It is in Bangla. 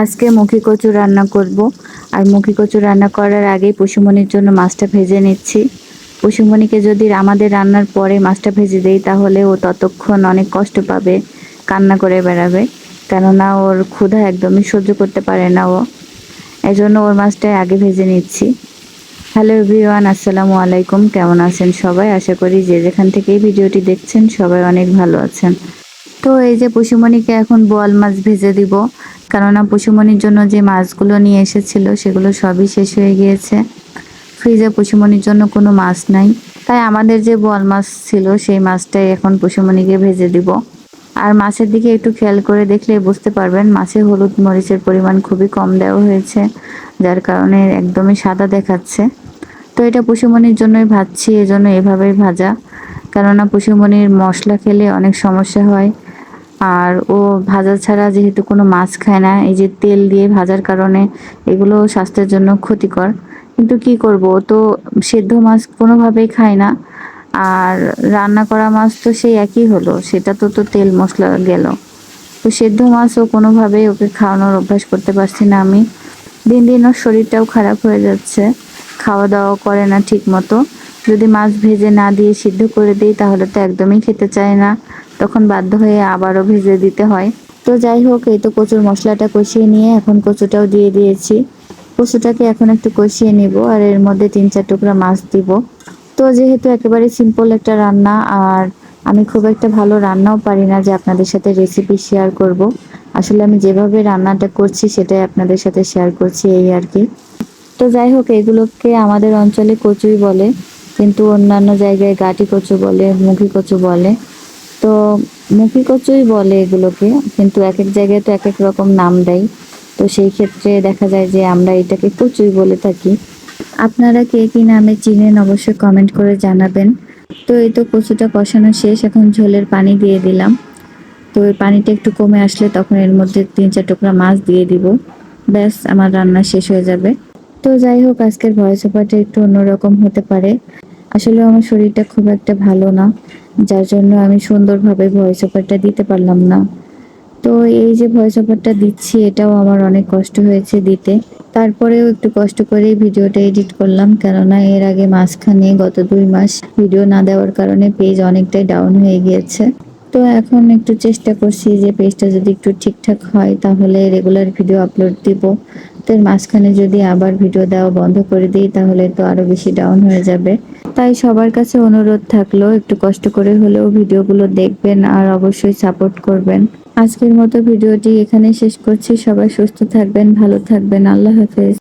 আজকে মুখি কচু রান্না করব। আর মুখি কচু রান্না করার আগেই পশুমনির জন্য মাছটা ভেজে নিচ্ছি। পশুমণিকে যদি আমাদের রান্নার পরে মাছটা ভেজে দেই, তাহলে ও ততক্ষণ অনেক কষ্ট পাবে, কান্না করে বেড়াবে। কেননা ওর ক্ষুধা একদমই সহ্য করতে পারে না ও। এজন্য ওর মাছটাই আগে ভেজে নিচ্ছি। হ্যালো এভরিওয়ান, আসসালামু আলাইকুম। কেমন আছেন সবাই? আশা করি যে যেখান থেকে এই ভিডিওটি দেখছেন, সবাই অনেক ভালো আছেন। তো এই যে পশুমণিকে এখন বোয়াল মাছ ভেজে দিব। কেননা পশুমণির জন্য যে মাছগুলো নিয়ে এসেছিল, সেগুলো সবই শেষ হয়ে গিয়েছে। ফ্রিজে পশুমণির জন্য কোনো মাছ নাই। তাই আমাদের যে বোয়াল মাছ ছিল, সেই মাছটাই এখন পশুমণিকে ভেজে দিব। আর মাছের দিকে একটু খেয়াল করে দেখলে বুঝতে পারবেন, মাছে হলুদ মরিচের পরিমাণ খুবই কম দেওয়া হয়েছে, যার কারণে একদমই সাদা দেখাচ্ছে। তো এটা পশুমণির জন্যই ভাজছি, এজন্য এভাবেই ভাজা। কেননা পশুমণির মশলা খেলে অনেক সমস্যা হয়। আর ও ভাজা ছাড়া যেহেতু কোনো মাছ খায় না, এই যে তেল দিয়ে ভাজার কারণে এগুলো স্বাস্থ্যের জন্য ক্ষতিকর। কিন্তু কি করব তো সেদ্ধ মাছ কোনোভাবেই খায় না। আর রান্না করা মাছ তো সেই একই হলো, সেটা তো তো তেল মশলা গেল। তো সেদ্ধ মাছ ও কোনোভাবেই ওকে খাওয়ানোর অভ্যাস করতে পারছি না আমি। দিন দিন ওর শরীরটাও খারাপ হয়ে যাচ্ছে খাওয়া দাওয়া করে না ঠিক মতো যদি মাছ ভেজে না দিয়ে সিদ্ধ করে দিই, তাহলে তো একদমই খেতে চায় না। তখন বাধ্য হয়ে আবারও ভেজে দিতে হয়। তো যাই হোক, এই তো কচুর মশলাটা কষিয়ে নিয়ে এখন কচুটাও দিয়ে দিয়েছি। কচুটাকে এখন একটু কষিয়ে নিব আর এর মধ্যে তিন চার টুকরা মাছ দিব। তো যেহেতু একেবারে সিম্পল একটা রান্না আর আমি খুব একটা ভালো রান্নাও পারি না যে আপনাদের সাথে রেসিপি শেয়ার করব, আসলে আমি যেভাবে রান্নাটা করছি সেটাই আপনাদের সাথে শেয়ার করছি এই আর কি। তো যাই হোক, এগুলোকে আমাদের অঞ্চলে কচুই বলে, কিন্তু অন্যান্য জায়গায় গাটি কচু বলে মুখী কচু বলে। তো মুখী কচুই বলে এগুলোকে, কিন্তু এক এক জায়গায় তো এক এক রকম নাম দেয়। তো সেই ক্ষেত্রে দেখা যায় যে আমরা এটাকে কচুই বলে থাকি। আপনারা কে কি নামে চিনেন অবশ্যই কমেন্ট করে জানাবেন। তো এই তো কচুটা কষানো শেষ, এখন ঝোলের পানি দিয়ে দিলাম। তো ওই পানিটা একটু কমে আসলে তখন এর মধ্যে তিন চার টুকরা মাছ দিয়ে দিব। ব্যাস, আমার রান্না শেষ হয়ে যাবে। তো যাই হোক, আজকের ভয়েস ওভারটা একটু অন্যরকম হতে পারে। আসলে আমার শরীরটা খুব একটা ভালো না, যার জন্য আমি সুন্দরভাবে ভয়েস ওভারটা দিতে পারলাম না। তো এই যে ভয়েস ওভারটা দিচ্ছি, এটাও আমার অনেক কষ্ট হয়েছে দিতে। তারপরেও একটু কষ্ট করে ভিডিওটা এডিট করলাম, কেননা এর আগে মাঝখানে গত দুই মাস ভিডিও না দেওয়ার কারণে পেজ অনেকটাই ডাউন হয়ে গিয়েছে। তো এখন একটু চেষ্টা করছি যে পেজটা যদি একটু ঠিকঠাক হয়, তাহলে রেগুলার ভিডিও আপলোড দিব। এর মাঝখানে যদি আবার ভিডিও দেওয়া বন্ধ করে দিই, তাহলে তো আরও বেশি ডাউন হয়ে যাবে। তাই সবার কাছে অনুরোধ থাকল, একটু কষ্ট করে হলেও ভিডিওগুলো দেখবেন আর অবশ্যই সাপোর্ট করবেন। আজকের মতো ভিডিওটি এখানে শেষ করছি। সবাই সুস্থ থাকবেন, ভালো থাকবেন। আল্লাহ হাফেজ।